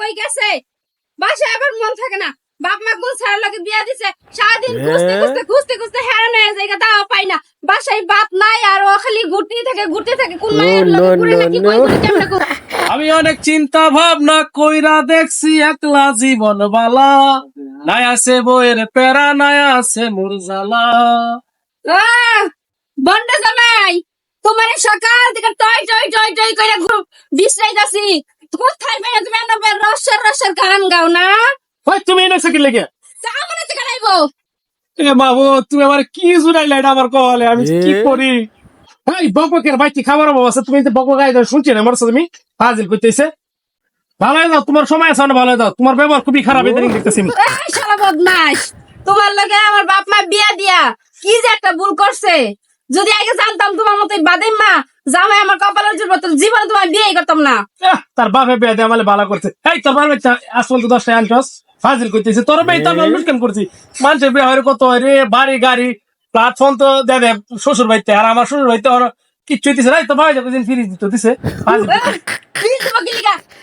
কই গেছে? বাসায় আবার মন থাকে না। বাপ মা কোন ছাড়ার লগে বিয়া দিছে। সারাদিন খুঁজতে হ্যাঁ? খুঁজতে খুঁজতে খুঁজতে হেরান হয়ে যায় দাও পাই না। বাসায় বাপ নাই আর ও খালি ঘুরতেই থাকে ঘুরতে থাকে। কোন মায়ের লগে ঘুরে নাকি no. কই কেমনে ঘুরে। আমি অনেক চিন্তা ভাবনা কইরা দেখছি একলা জীবন বালা নাই আছে বইয়ের প্যারা নাই আছে মুরজালা। বন্ডা জামাই তোমার সকাল থেকে টয় টয় টয় টয় করে বিশ্রাইতাছি। কোথায় তুমি আমরা রসের রসের গান গাও না? ওই তুমি এনেছো কি লেগে? থেকে গাইবো এ বাবু তুমি আমার কি জুড়াইলে এটা আমার কলে আমি কি করি? এই বকবকের বাইটি খাবার অভাব আছে তুমি তো বকবক গাই শুনছি না মরছো তুমি? হাজির করতেছে ভালো হয়ে যাও তোমার সময় আছে না ভালো হয়ে যাও তোমার ব্যবহার খুবই খারাপ এটা দেখতেছি। শালা তোমার লগে আমার বাপ মা বিয়া দিয়া কি যে একটা ভুল করছে। যদি আগে জানতাম তোমার মতো বাদে মা জামাই আমার কপালের জন্য জীবনে তোমার বিয়ে করতাম না। তার বাপে বিয়ে দিয়ে আমালে ভালো করছে। এই তোর বাপে আসল তো দশটা আনছস? ফাজিল করতেছে। তোর মেয়ে তো আমার লুটকেন করছি। মানুষের বিয়ে হয় কত হয় রে? বাড়ি গাড়ি প্ল্যাটফর্ম তো দে দে শ্বশুর বাড়িতে। আর আমার শ্বশুর বাড়িতে ওর কিচ্ছু দিছে না। তো ভাই যাবে দিন ফিরিয়ে দিতে দিছে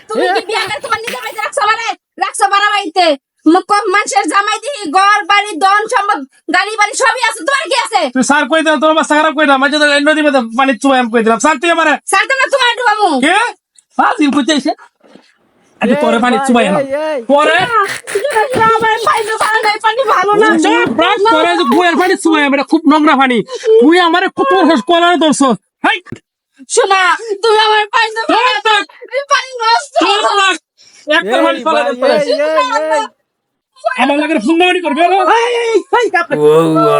তুমি কি বিয়া করে তোমার নিজের বাড়িতে রাখছো মানে রাখছো বাড়া বাড়িতে। মানুষের জামাই দি ঘর বাড়ি দন সম্পদ গাড়ি বাড়ি সবই আছে। তোমার কি আছে? তুই স্যার কই দিলাম? তোর মাথা খারাপ কই দিলাম? মাঝে তো নদী মধ্যে পানি চুবাই আমি কই দিলাম। স্যার তুই আমার সারতাম না তোমার ডুবামু কে? ফাজিল করতেছে আজ পরে পানি। পরে খুব নোংরা পানি। তুই আমার কত কলার হাই! শোনা তুমি আমার তো- পানি নষ্ট। একটা পানি আমার লাগে ফুঙ্গানি করবে হলো? ও, ও।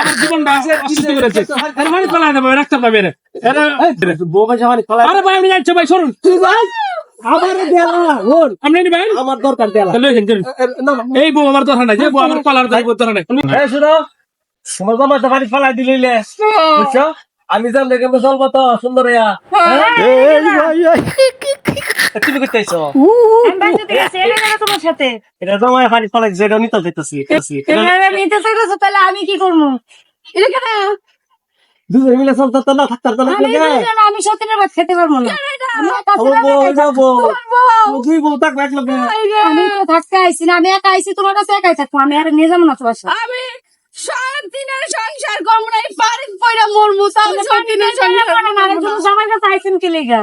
আমার জীবনটা অসুস্থ করেছে আরে পানি কলাই দেবো রাখতে পারবে আরে ভাই আমি যাচ্ছি ভাই সরুন। আপনি ভাই? আমার দরকার দেলা। এই বউ আমার দরকার নাই যে বউ আমার কলার দরকার নাই। এই শুনো তোমার জামা তো বাড়ি ফালাই দিলিলে বুঝছ? আমি জানলে কেমন চলবো তো সুন্দর তুমি করতেছ এটা জামাই বাড়ি ফালাই যেটা নিতে যেতেছি নিতে চাইতেছো তাহলে আমি কি করব? এটা কেন? দুজন মিলে চলতে তো না থাকতে তো না আমি সত্যিকার ভাত খেতে পারব না। আমি আমার থাকতে আইছি না আমি একা আইছি তোমার কাছে একাই থাকব। আমি আর নিয়ে যাব না তোমার সাথে। আমি সাত দিনের সংসার করব না এই বাড়ির পয়রা মরমু সাত দিনের সংসার করব না। সময় কাছে আইসেন কি লেগা?